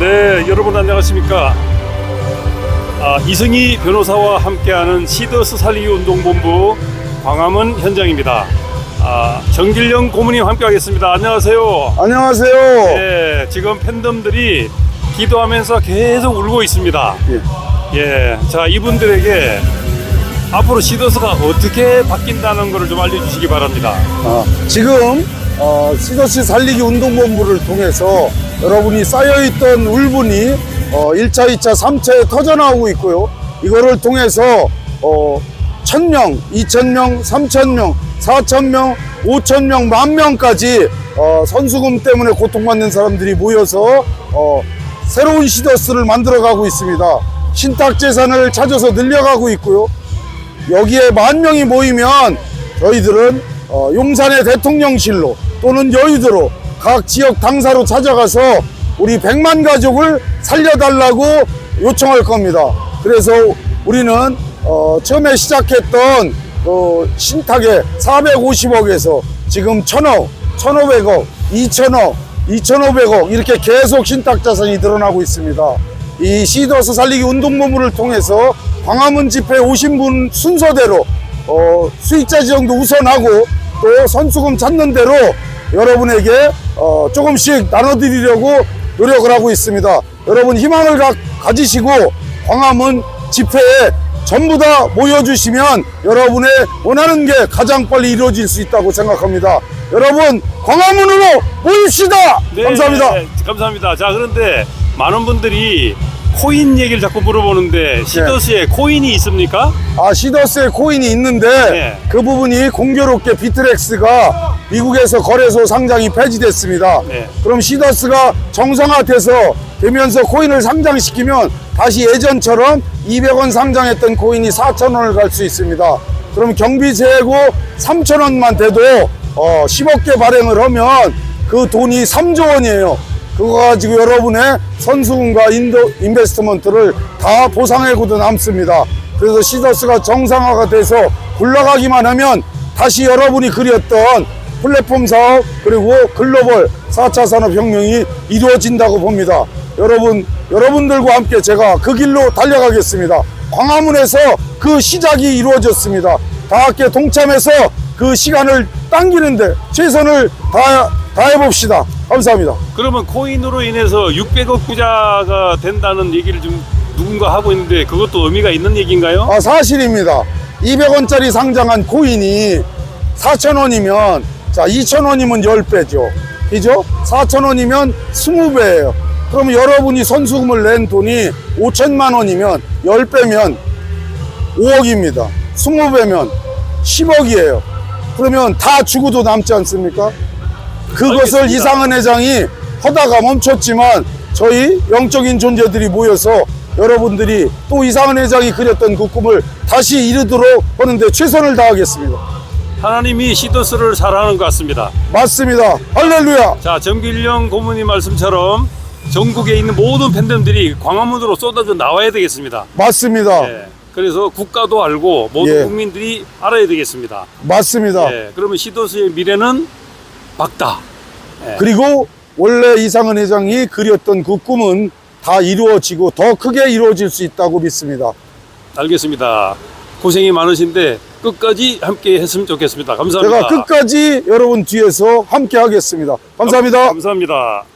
네, 여러분 안녕하십니까? 아, 이승희 변호사와 함께하는 시더스 살리기 운동본부 광화문 현장입니다. 아, 정길영 고문님 함께하겠습니다. 안녕하세요. 안녕하세요. 네, 지금 팬덤들이 기도하면서 계속 울고 있습니다. 예. 예, 자 이분들에게 앞으로 시더스가 어떻게 바뀐다는 것을 좀 알려주시기 바랍니다. 아, 지금 어, 시더시 살리기 운동본부를 통해서 여러분이 쌓여있던 울분이 어, 1차, 2차, 3차에 터져나오고 있고요. 이거를 통해서 어, 1000명, 2000명, 3000명, 4000명, 5000명, 만명까지 어, 선수금 때문에 고통받는 사람들이 모여서 어, 새로운 시더스를 만들어가고 있습니다. 신탁 재산을 찾아서 늘려가고 있고요. 여기에 만 명이 모이면 저희들은 어, 용산의 대통령실로 또는 여의도로 각 지역 당사로 찾아가서 우리 100만 가족을 살려달라고 요청할 겁니다. 그래서 우리는 어, 처음에 시작했던 어, 신탁의 450억에서 지금 1000억, 1500억, 2000억, 2500억 이렇게 계속 신탁 자산이 늘어나고 있습니다. 이 시더스 살리기 운동본부를 통해서 광화문 집회 오신 분 순서대로 어, 수익자 지정도 우선하고 또 선수금 찾는 대로 여러분에게 어, 조금씩 나눠드리려고 노력을 하고 있습니다. 여러분 희망을 가, 가지시고 광화문 집회에 전부 다 모여주시면 여러분의 원하는 게 가장 빨리 이루어질 수 있다고 생각합니다. 여러분 광화문으로 모입시다. 감사합니다. 네, 감사합니다. 자, 그런데 많은 분들이 코인 얘기를 자꾸 물어보는데 시더스에 코인이 있습니까? 아 시더스에 코인이 있는데 네. 그 부분이 공교롭게 비트렉스가 미국에서 거래소 상장이 폐지됐습니다. 네. 그럼 시더스가 정상화돼서 되면서 코인을 상장시키면 다시 예전처럼 200원 상장했던 코인이 4,000원을 갈 수 있습니다. 그럼 경비 재고 3,000원만 돼도 어, 10억 개 발행을 하면 그 돈이 3조 원이에요. 그거 가지고 여러분의 선수금과 인도, 인베스트먼트를 다 보상해고도 남습니다. 그래서 시더스가 정상화가 돼서 굴러가기만 하면 다시 여러분이 그렸던 플랫폼 사업 그리고 글로벌 4차 산업혁명이 이루어진다고 봅니다. 여러분, 여러분들과 함께 제가 그 길로 달려가겠습니다. 광화문에서 그 시작이 이루어졌습니다. 다 함께 동참해서 그 시간을 당기는데 최선을 다, 다 해봅시다. 감사합니다. 그러면 코인으로 인해서 600억 부자가 된다는 얘기를 좀 누군가 하고 있는데 그것도 의미가 있는 얘기인가요? 아, 사실입니다. 200원짜리 상장한 코인이 4,000원이면, 자, 2,000원이면 10배죠. 그죠? 4,000원이면 20배예요. 그럼 여러분이 선수금을 낸 돈이 5천만 원이면 10배면 5억입니다. 20배면 10억이에요. 그러면 다 죽어도 남지 않습니까? 그것을 알겠습니다. 이상은 회장이 하다가 멈췄지만 저희 영적인 존재들이 모여서 여러분들이 또 이상은 회장이 그렸던 그 꿈을 다시 이루도록 하는데 최선을 다하겠습니다. 하나님이 시더스를 사랑하는 것 같습니다. 맞습니다. 할렐루야. 자, 정길영 고문님 말씀처럼 전국에 있는 모든 팬덤들이 광화문으로 쏟아져 나와야 되겠습니다. 맞습니다. 예. 그래서 국가도 알고 모든 예. 국민들이 알아야 되겠습니다. 맞습니다. 예. 그러면 시도스의 미래는 밝다. 그리고 원래 이상은 회장이 그렸던 그 꿈은 다 이루어지고 더 크게 이루어질 수 있다고 믿습니다. 알겠습니다. 고생이 많으신데 끝까지 함께 했으면 좋겠습니다. 감사합니다. 제가 끝까지 여러분 뒤에서 함께 하겠습니다. 감사합니다. 감사합니다.